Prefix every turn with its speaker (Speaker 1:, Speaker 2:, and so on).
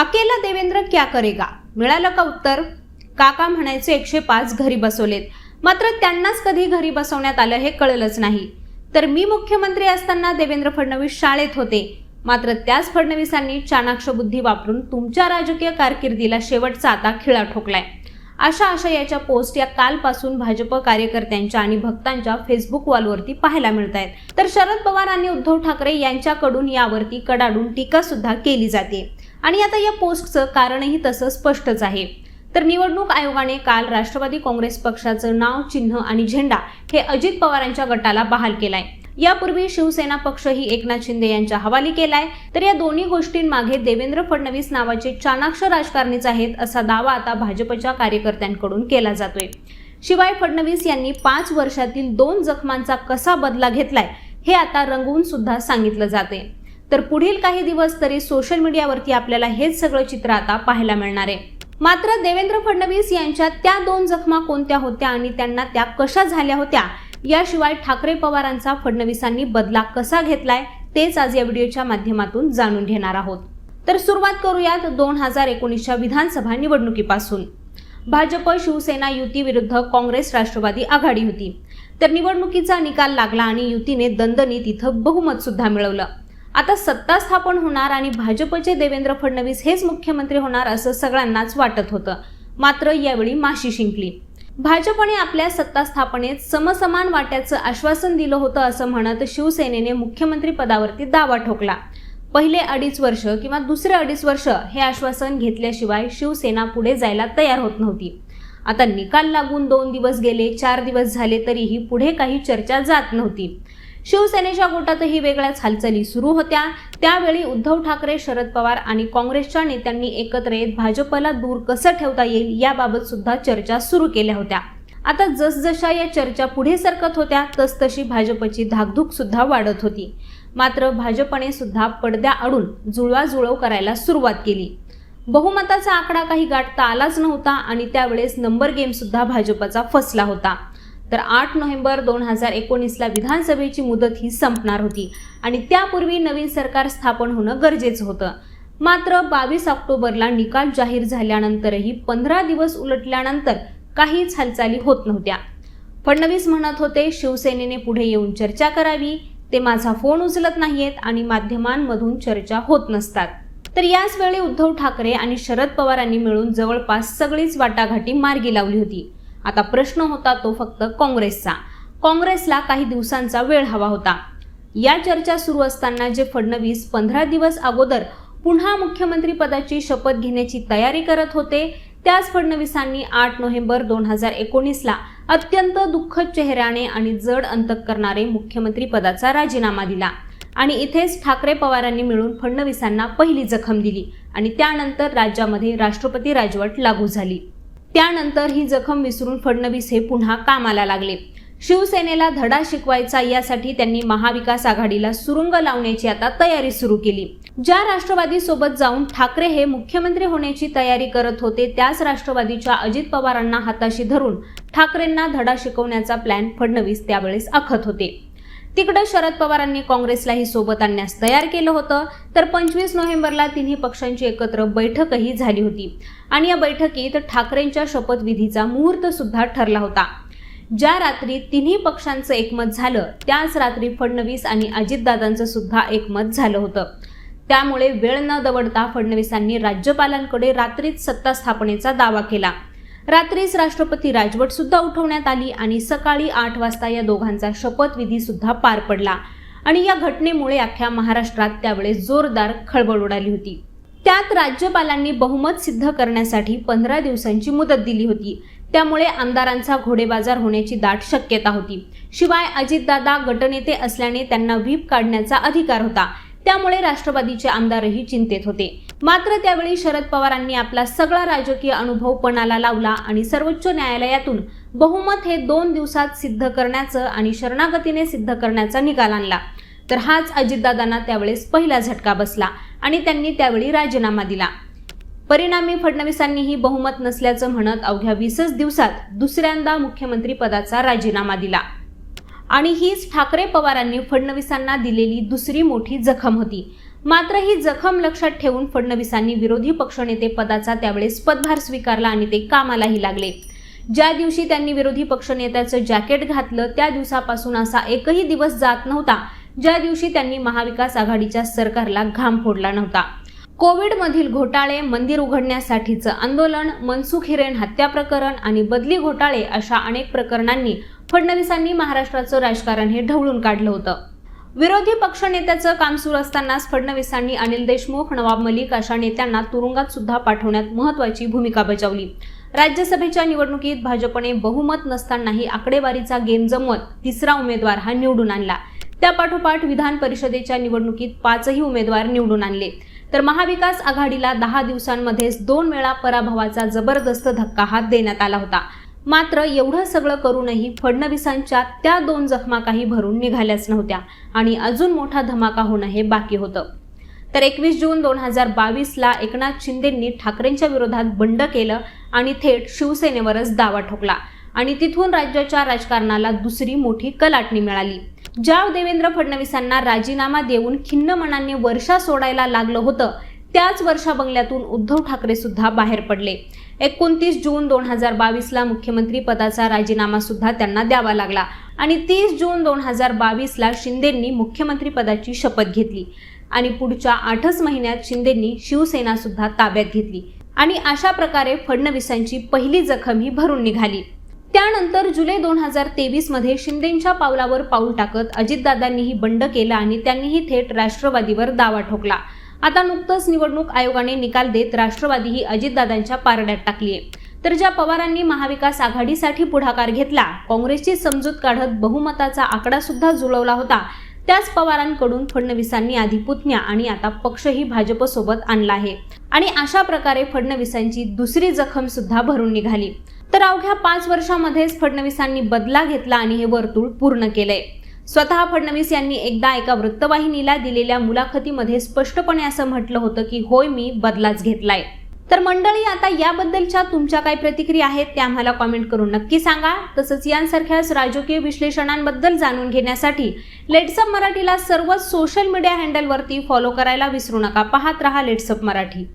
Speaker 1: अकेला देवेंद्र क्या करेगा? मिळालं का उत्तर? काका म्हणायचे एकशे पाच घरी बसवलेत. मात्र त्यांनाच कधी घरी बसवण्यात आलं हे कळलंच नाही. तर मी मुख्यमंत्री असताना देवेंद्र फडणवीस शाळेत होते. मात्र त्याच फडणवीसांनी चाणाक्ष बुद्धी वापरून तुमच्या राजकीय कारकिर्दीला शेवटचा आता खिळा ठोकलाय. अशा आशयाच्या पोस्ट या कालपासून भाजप कार्यकर्त्यांच्या आणि भक्तांच्या फेसबुक वॉलवरती पाहायला मिळत आहेत तर शरद पवार आणि उद्धव ठाकरे यांच्याकडून यावरती कडाडून टीका सुद्धा केली जाते. आणि आता या पोस्टचं कारणही तसं स्पष्टच आहे. तर निवडणूक आयोगाने काल राष्ट्रवादी काँग्रेस पक्षाचं नाव चिन्ह आणि झेंडा हे अजित पवारांच्या गटाला बहाल केलाय. यापूर्वी शिवसेना पक्षही एकनाथ शिंदे यांच्या हवाली केलाय. तर या दोन्ही गोष्टींमागे देवेंद्र फडणवीस नावाचे चाणाक्ष राजकारणीच आहेत असा दावा आता भाजपच्या कार्यकर्त्यांकडून केला जातोय. शिवाय फडणवीस यांनी पाच वर्षातील दोन जखमांचा कसा बदला घेतलाय हे आता रंगवून सुद्धा सांगितलं जाते तर पुढील काही दिवस तरी सोशल मीडियावरती आपल्याला हेच सगळं चित्र आता पाहायला मिळणार आहे. मात्र देवेंद्र फडणवीस यांच्या त्या दोन जखमा कोणत्या होत्या आणि त्यांना त्या कशा झाल्या होत्या याशिवाय ठाकरे पवारांचा फडणवीसांनी बदला कसा घेतलाय तेच आज या व्हिडिओच्या माध्यमातून जाणून घेणार आहोत. तर सुरुवात करूयात दोन हजार एकोणीसच्या विधानसभा निवडणुकीपासून. भाजप शिवसेना युती विरुद्ध काँग्रेस राष्ट्रवादी आघाडी होती. तर निवडणुकीचा निकाल लागला आणि युतीने दणदणीत इथं बहुमत सुद्धा मिळवलं. आता सत्ता स्थापन होणार आणि भाजपचे देवेंद्र फडणवीस हेच मुख्यमंत्री होणार असं सगळ्यांनाच वाटत होतं. मात्र यावेळी माशी शिंकली भाजपने आपल्या सत्ता स्थापनेत समसमान वाट्याचं आश्वासन दिलं होतं असं म्हणत शिवसेनेने मुख्यमंत्री पदावरती दावा ठोकला. पहिले अडीच वर्ष किंवा दुसरे अडीच वर्ष हे आश्वासन घेतल्याशिवाय शिवसेना पुढे जायला तयार होत नव्हती. आता निकाल लागून दोन दिवस गेले चार दिवस झाले तरीही पुढे काही चर्चा जात नव्हती. शिवसेनेच्या गोटातही वेगळ्याच हालचाली सुरू होत्या. त्यावेळी उद्धव ठाकरे शरद पवार आणि काँग्रेसच्या नेत्यांनी एकत्र येत भाजपला दूर कसं ठेवता येईल याबाबत सुद्धा चर्चा सुरू केल्या होत्या. आता जसजशा या चर्चा पुढे सरकत होत्या तसतशी भाजपची धाकधूक सुद्धा वाढत होती. मात्र भाजपने सुद्धा पडद्या आडून जुळवाजुळव करायला सुरुवात केली. बहुमताचा आकडा काही गाठता आलाच नव्हता आणि त्यावेळेस नंबर गेम सुद्धा भाजपचा फसला होता. तर आठ नोव्हेंबर दोन हजार एकोणीसला विधानसभेची मुदत ही संपणार होती. आणि त्यापूर्वी नवीन सरकार स्थापन होणं गरजेचं होतं. मात्र बावीस ऑक्टोबरला निकाल जाहीर झाल्यानंतरही पंधरा दिवस उलटल्यानंतर काहीच हालचाली होत नव्हत्या. फडणवीस म्हणत होते शिवसेनेने पुढे येऊन चर्चा करावी. ते माझा फोन उचलत नाहीयेत आणि माध्यमांमधून चर्चा होत नसतात. तर याच वेळी उद्धव ठाकरे आणि शरद पवारांनी मिळून जवळपास सगळीच वाटाघाटी मार्गी लावली होती. आता प्रश्न होता तो फक्त काँग्रेसचा. काँग्रेसला काही दिवसांचा वेळ हवा होता. या चर्चा सुरू असताना जे फडणवीस पंधरा दिवस अगोदर पुन्हा मुख्यमंत्री पदाची शपथ घेण्याची तयारी करत होते त्याच फडणवीसांनी आठ नोव्हेंबर दोन हजार एकोणीसला अत्यंत दुःखद चेहऱ्याने आणि जड अंतकरणारे मुख्यमंत्री पदाचा राजीनामा दिला. आणि इथेच ठाकरे पवारांनी मिळून फडणवीसांना पहिली जखम दिली आणि त्यानंतर राज्यामध्ये राष्ट्रपती राजवट लागू झाली. त्यानंतर ही जखम विसरून फडणवीस हे पुन्हा कामाला लागले. शिवसेनेला धडा शिकवायचा यासाठी त्यांनी महाविकास आघाडीला सुरुंग लावण्याची आता तयारी सुरू केली. ज्या राष्ट्रवादी सोबत जाऊन ठाकरे हे मुख्यमंत्री होण्याची तयारी करत होते त्याच राष्ट्रवादीच्या अजित पवारांना हाताशी धरून ठाकरेंना धडा शिकवण्याचा प्लॅन फडणवीस त्यावेळेस आखत होते. तिकडे शरद पवारांनी काँग्रेसलाही सोबत आणण्यास तयार केलं होतं. तर पंचवीस नोव्हेंबरला तिन्ही पक्षांची एकत्र बैठकही झाली होती. आणि या बैठकीत ठाकरेंच्या शपथविधीचा मुहूर्त सुद्धा ठरला होता. ज्या रात्री तिन्ही पक्षांचं एकमत झालं त्याच रात्री फडणवीस आणि अजितदादांचं सुद्धा एकमत झालं होतं. त्यामुळे वेळ न दवडता फडणवीसांनी राज्यपालांकडे रात्रीच सत्ता स्थापनेचा दावा केला. रात्रीच राष्ट्रपती राजवट सुद्धा उठवण्यात आली आणि सकाळी आठ वाजता या दोघांचा शपथविधी सुद्धा पार पडला. आणि या घटनेमुळे अख्ख्या महाराष्ट्रात त्यावेळेस जोरदार खळबळ उडाली होती. त्यात राज्यपालांनी बहुमत सिद्ध करण्यासाठी पंधरा दिवसांची मुदत दिली होती. त्यामुळे आमदारांचा घोडेबाजार होण्याची दाट शक्यता होती. शिवाय अजितदादा गटनेते असल्याने त्यांना व्हीप काढण्याचा अधिकार होता. त्यामुळे राष्ट्रवादीचे आमदारही चिंतेत होते. मात्र त्यावेळी शरद पवारांनी आपला सगळा राजकीय अनुभव पणाला लावला आणि सर्वोच्च न्यायालयातून बहुमत हे दोन दिवसात सिद्ध करण्याचं आणि शरणागतीने सिद्ध करण्याचा निकाल आणला. तर हाच अजितदादांना त्यावेळेस पहिला झटका बसला आणि त्यांनी त्यावेळी राजीनामा दिला. परिणामी फडणवीसांनीही बहुमत नसल्याचं म्हणत अवघ्या वीसच दिवसात दुसऱ्यांदा मुख्यमंत्री पदाचा राजीनामा दिला. आणि हीच ठाकरे पवारांनी फडणवीसांना दिलेली दुसरी मोठी जखम होती. मात्र ही जखम लक्षात ठेवून फडणवीसांनी विरोधी पक्षनेते पदाचा त्यावेळेस पदभार स्वीकारला आणि ते कामालाही लागले. ज्या दिवशी त्यांनी विरोधी पक्षनेत्याचं जॅकेट घातलं त्या दिवसापासून असा एकही दिवस जात नव्हता ज्या दिवशी त्यांनी महाविकास आघाडीच्या सरकारला घाम फोडला नव्हता. कोविडमधील घोटाळे मंदिर उघडण्यासाठीचं आंदोलन मनसुख हिरेन हत्या प्रकरण आणि बदली घोटाळे अशा अनेक प्रकरणांनी फडणवीसांनी महाराष्ट्राचं राजकारण हे ढवळून काढलं होतं. विरोधी पक्षनेत्याचं काम सुरू असतानाच फडणवीसांनी अनिल देशमुख नवाब मलिक अशा नेत्यांना तुरुंगात सुद्धा पाठवण्यात महत्वाची भूमिका बजावली. राज्यसभेच्या निवडणुकीत भाजपने बहुमत नसतानाही आकडेवारीचा गेम जमवत तिसरा उमेदवार हा निवडून आणला. त्यापाठोपाठ विधान परिषदेच्या निवडणुकीत पाचही उमेदवार निवडून आणले. तर महाविकास आघाडीला दहा दिवसांमध्येच दोन वेळा पराभवाचा जबरदस्त धक्का हात देण्यात आला होता. मात्र एवढं सगळं करूनही फडणवीसांच्या त्या दोन जखमा काही भरून निघाल्याच नव्हत्या आणि अजून मोठा धमाका होणं हे बाकी होतं. तर एकवीस जून दोन हजार बावीसला एकनाथ शिंदेंनी ठाकरेंच्या विरोधात बंड केलं आणि थेट शिवसेनेवरच दावा ठोकला आणि तिथून राज्याच्या राजकारणाला दुसरी मोठी कलाटणी मिळाली. ज्या देवेंद्र फडणवीसांना राजीनामा देऊन खिन्न मनाने वर्षा सोडायला लागलं होतं त्याच वर्षा बंगल्यातून उद्धव ठाकरे सुद्धा बाहेर पडले. एकोणतीस जून दोन हजार बावीसला मुख्यमंत्री पदाचा राजीनामा सुद्धा त्यांना द्यावा लागला आणि तीस जून दोन हजार बावीसला शिंदेंनी मुख्यमंत्री पदाची शपथ घेतली आणि पुढच्या आठच महिन्यात शिंदेंनी शिवसेना सुद्धा ताब्यात घेतली आणि अशा प्रकारे फडणवीसांची पहिली जखम ही भरून निघाली. त्यानंतर जुलै दोन हजार तेवीसमध्ये शिंदेच्या पावलावर पाऊल टाकत अजितदादांनीही बंड केला आणि त्यांनीही थेट राष्ट्रवादीवर दावा ठोकला. आता नुकतंच निवडणूक आयोगाने निकाल देत राष्ट्रवादी ही अजितदादांच्या पारड्यात टाकली आहे तर ज्या पवारांनी महाविकास आघाडीसाठी पुढाकार घेतला काँग्रेसची समजूत काढत बहुमताचा आकडा सुद्धा जुळवला होता त्याच पवारांकडून फडणवीसांनी आधी पुतण्या आणि आता पक्षही भाजपसोबत आणला आहे. आणि अशा प्रकारे फडणवीसांची दुसरी जखम सुद्धा भरून निघाली. तर अवघ्या पाच वर्षामध्येच फडणवीसांनी बदला घेतला आणि हे वर्तुळ पूर्ण केलंय. स्वतः फडणवीस यांनी एकदा एका वृत्तवाहिनीला दिलेल्या मुलाखतीमध्ये स्पष्टपणे असं म्हटलं होतं की होय मी बदलाच घेतलाय. तर मंडळी आता याबद्दलच्या तुमच्या काय प्रतिक्रिया आहेत त्या आम्हाला कॉमेंट करून नक्की सांगा. तसंच यांसारख्याच राजकीय विश्लेषणांबद्दल जाणून घेण्यासाठी लेट्सअप मराठीला सर्वच सोशल मीडिया हँडलवरती फॉलो करायला विसरू नका. पाहत रहा लेट्सअप मराठी.